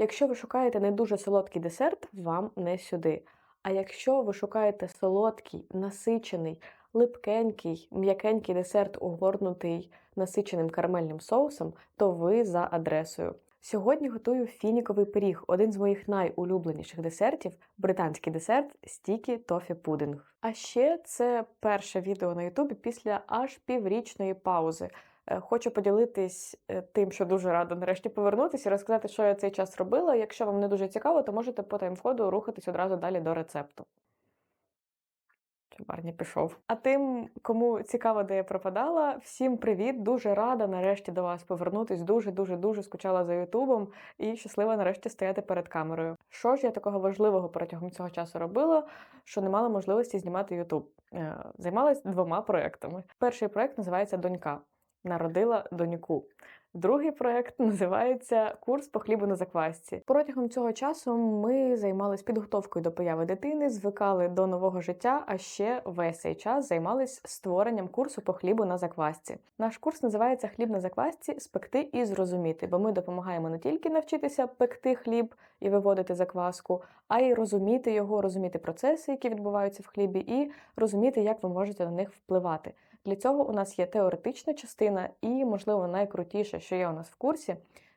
Якщо ви шукаєте не дуже солодкий десерт, вам не сюди. А якщо ви шукаєте солодкий, насичений, липкенький, м'якенький десерт, огорнутий насиченим карамельним соусом, то ви за адресою. Сьогодні готую фініковий пиріг, один з моїх найулюбленіших десертів британський десерт стікі тофі пудинг. А ще це перше відео на Ютубі після аж піврічної паузи. Е, Хочу поділитись е, тим, що дуже рада нарешті повернутися і розказати, що я цей час робила. Якщо вам не дуже цікаво, то можете по тайм-коду рухатись одразу далі до рецепту. Барні пішов. А тим, кому цікаво, де я пропадала, всім привіт! Дуже рада нарешті до вас повернутись. Дуже, дуже, дуже скучала за Ютубом і щаслива нарешті стояти перед камерою. Що ж я такого важливого протягом цього часу робила, що не мала можливості знімати Ютуб? Е, Займалась двома проектами. Перший проект називається Донька. Народила доньку. Другий проект називається Курс по хлібу на заквасці. Протягом цього часу ми займалися підготовкою до появи дитини, звикали до нового життя, а ще весь цей час займались створенням курсу по хлібу на заквасці. Наш курс називається Хліб на заквасці спекти і зрозуміти, бо ми допомагаємо не тільки навчитися пекти хліб і виводити закваску, а й розуміти його, розуміти процеси, які відбуваються в хлібі, і розуміти, як ви можете на них впливати. Для цього у нас є теоретична частина і, можливо, найкрутіше, що є у нас в курсі,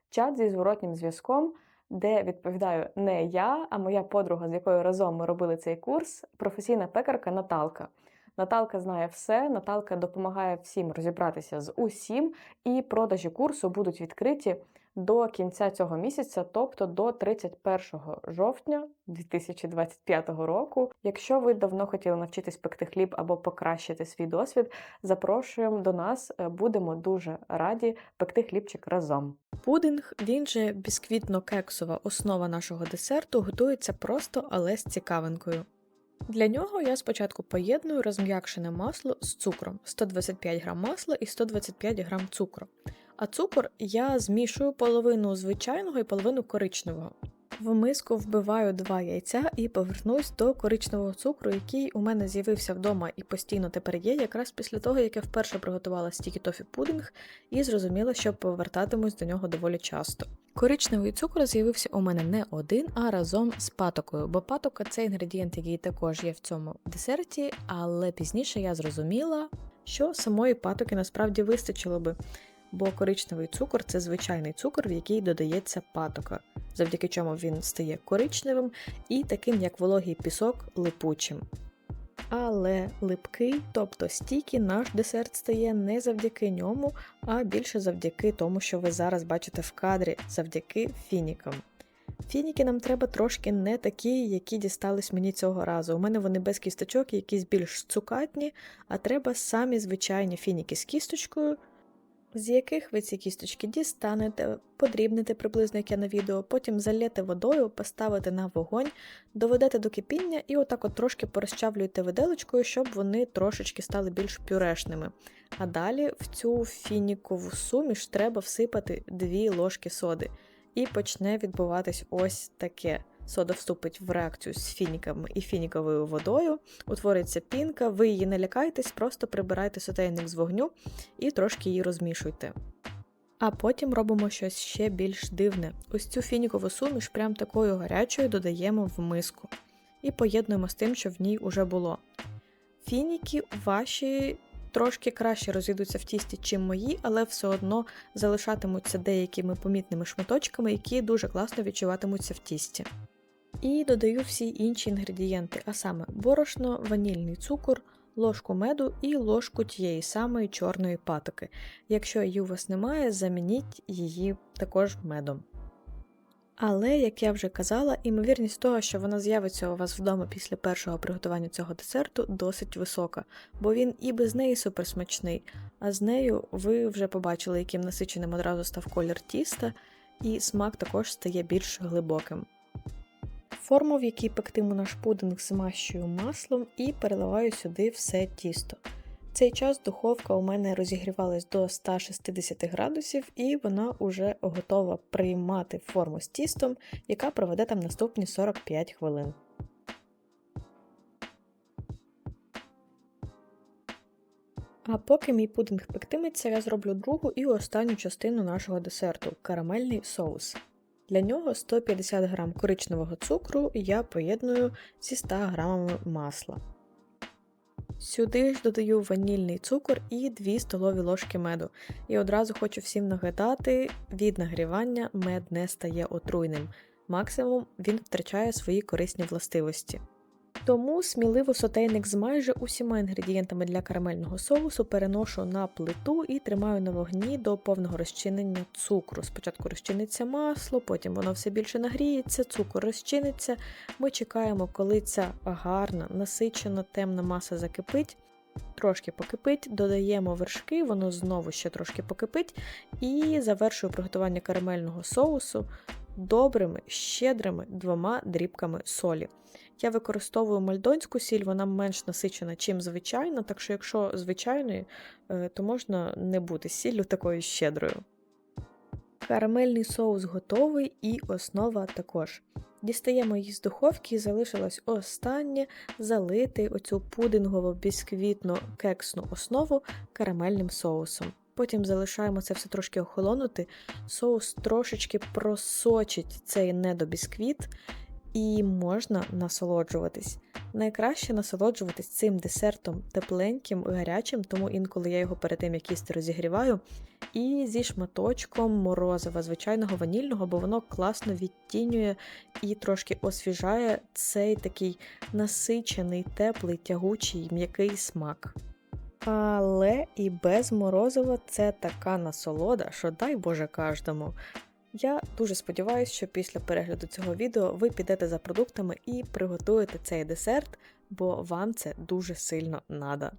чат зі зворотнім зв'язком, де відповідаю не я, а моя подруга, з якою разом ми робили цей курс, професійна пекарка Наталка. Наталка знає все, Наталка допомагає всім розібратися з усім, і продажі курсу будуть відкриті до кінця цього місяця, тобто до 31 жовтня 2025 року. Якщо ви давно хотіли навчитись пекти хліб або покращити свій досвід, запрошуємо до нас. е, Будемо дуже раді пекти хлібчик разом. Пудинг, він же бісквітно-кексова основа нашого десерту, готується просто, але з цікавинкою. Для нього я спочатку поєдную розм'якшене масло з цукром 125 г масла і 125 г цукру. А цукор я змішую половину звичайного і половину коричневого. В миску вбиваю два яйця і повернусь до коричневого цукру, який у мене з'явився вдома і постійно тепер є, якраз після того, як я вперше приготувала стікі тофі пудинг і зрозуміла, що повертатимусь до нього доволі часто. Коричневий цукор з'явився у мене не один, а разом з патокою, бо патока це інгредієнт, який також є в цьому десерті, але пізніше я зрозуміла, що самої патоки насправді вистачило би, бо коричневий цукор це звичайний цукор, в який додається патока, завдяки чому він стає коричневим і таким, як вологий пісок, липучим. Але липкий, тобто стійкий, наш десерт стає не завдяки ньому, а більше завдяки тому, що ви зараз бачите в кадрі, завдяки фінікам. Фініки нам треба трошки не такі, які дістались мені цього разу. У мене вони без кісточок, якісь більш цукатні, а треба самі звичайні фініки з кісточкою, з яких ви ці кісточки дістанете, подрібните приблизно на відео, потім залєте водою, поставите на вогонь, доведете до кипіння і отак от трошки порозчавлюєте виделочкою, щоб вони трошечки стали більш пюрешними. А далі в цю фінікову суміш треба всипати 2 ложки соди. І почне відбуватись ось таке. Сода вступить в реакцію з фініками і фініковою водою, утвориться пінка, ви її не лякайтесь, просто прибирайте сотейник з вогню і трошки її розмішуйте. А потім робимо щось ще більш дивне. Ось цю фінікову суміш прям такою гарячою додаємо в миску і поєднуємо з тим, що в ній уже було. Фініки ваші трошки краще розійдуться в тісті, чим мої, але все одно залишатимуться деякими помітними шматочками, які дуже класно відчуватимуться в тісті. І додаю всі інші інгредієнти, а саме борошно, ванільний цукор, ложку меду і ложку тієї самої чорної патоки. Якщо її у вас немає, замініть її також медом. Але, як я вже казала, імовірність того, що вона з'явиться у вас вдома після першого приготування цього десерту, досить висока, бо він і без неї суперсмачний, а з нею ви вже побачили, яким насиченим одразу став колір тіста, і смак також стає більш глибоким. Форму, в якій пектиму наш пудинг, змащую маслом і переливаю сюди все тісто. В цей час духовка у мене розігрівалась до 160 градусів, і вона вже готова приймати форму з тістом, яка проведе там наступні 45 хвилин. А поки мій пудинг пектиметься, я зроблю другу і останню частину нашого десерту карамельний соус. Для нього 150 г коричневого цукру я поєдную зі 100 г масла. Сюди ж додаю ванільний цукор і 2 столові ложки меду. І одразу хочу всім нагадати: від нагрівання мед не стає отруйним. Максимум він втрачає свої корисні властивості. Тому сміливо сотейник з майже усіма інгредієнтами для карамельного соусу переношу на плиту і тримаю на вогні до повного розчинення цукру. Спочатку розчиниться масло, потім воно все більше нагріється, цукор розчиниться. Ми чекаємо, коли ця гарна, насичена, темна маса закипить. Трошки покипить, додаємо вершки, воно знову ще трошки покипить, і завершую приготування карамельного соусу добрими, щедрими двома дрібками солі. Я використовую мальдонську сіль, вона менш насичена, чим звичайна, так що, якщо звичайної, е, то можна не бути сіллю такою щедрою. Карамельний соус готовий і основа також. Дістаємо її з духовки і залишилось останнє залити оцю пудингово бісквітно кексну основу карамельним соусом. Потім залишаємо це все трошки охолонути, соус трошечки просочить цей недобісквіт, і можна насолоджуватись. Найкраще насолоджуватись цим десертом тепленьким, гарячим, тому інколи я його перед тим як їсти розігріваю. І зі шматочком морозива, звичайного ванільного, бо воно класно відтінює і трошки освіжає цей такий насичений, теплий, тягучий, м'який смак. Але і без морозива це така насолода, що дай Боже кожному. Я дуже сподіваюся, що після перегляду цього відео ви підете за продуктами і приготуєте цей десерт, бо вам це дуже сильно надо.